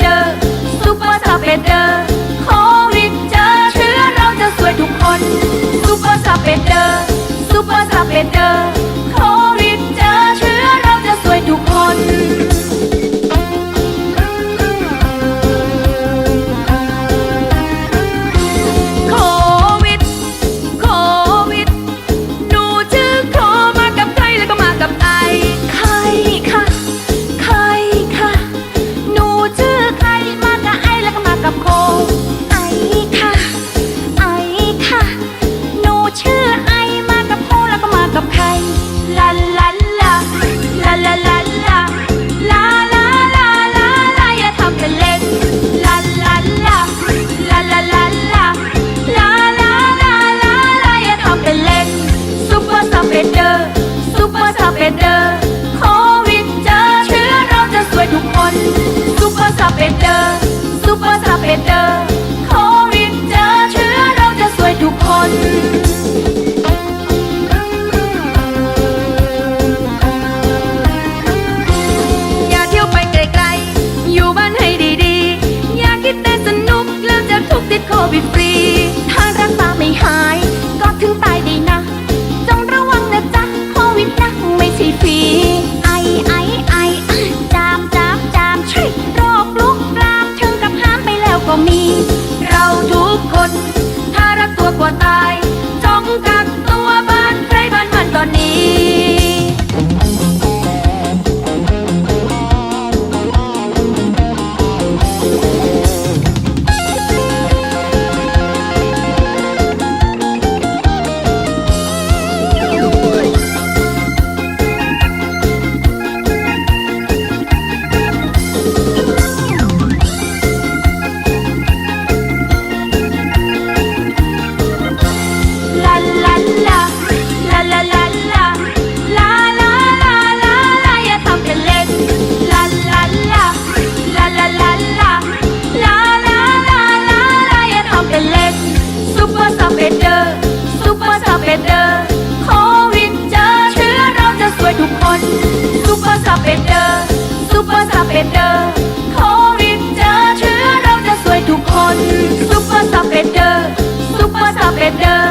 เดอซูเปอร์ซับเปเดอร์โควิดเจอเชื้อเราจะสวยทุกคนซูเปอร์ซับเปเดอร์ มี เราทุกคน ถ้ารักตัวกว่าตายจงกัก sepeda